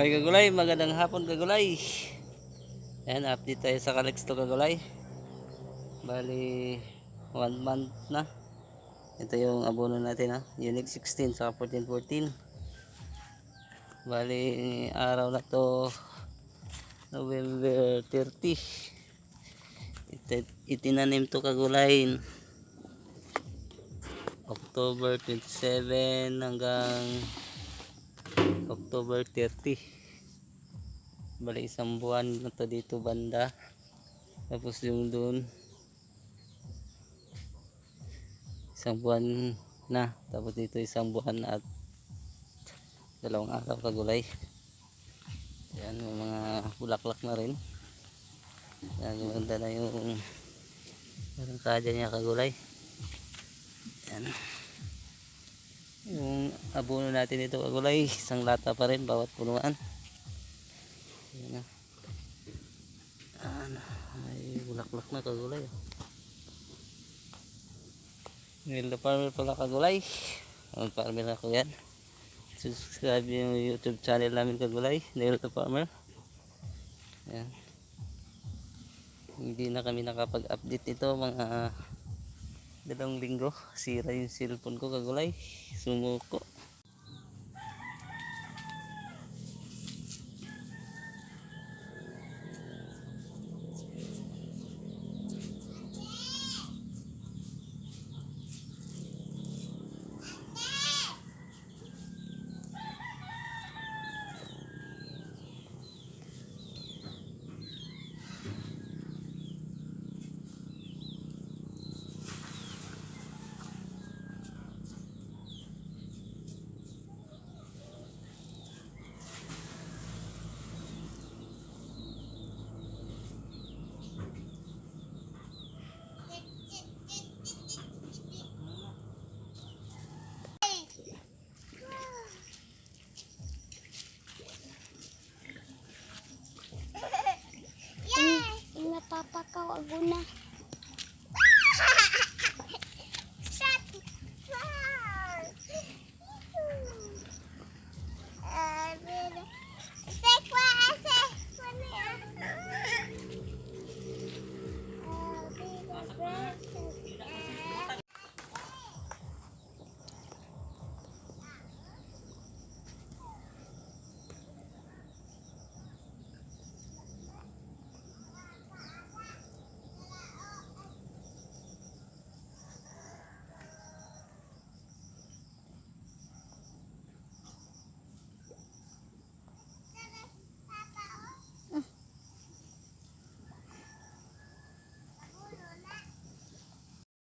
Ay kagulay, magandang hapon kagulay. Ayan, update tayo sa Calixto kagulay. Bali, one month na. Ito yung abono natin ha. Unique 16 sa 1414. Bali, araw na to November 30. Ito, itinanim to kagulay. October 27 hanggang October 30 bali isang buwan na to dito banda. Tapos yung doon isang buwan na. Tapos dito isang buwan at dalawang araw kagulay yan may mga bulaklak na rin. Yan maganda na yung arangkada niya kagulay yan yung abono natin ito kagulay isang lata pa rin bawat punuan yan na. Ano, ay bulaklak na kagulay Nil farmer pala kagulay ang farmer ako yan. Subscribe yung youtube channel namin kagulay the Farmer. Yan hindi na kami nakapag-update ito mga dalawang linggo sira yung cellphone ko kagulay. Sumuko Yay! Napapakaw ako na.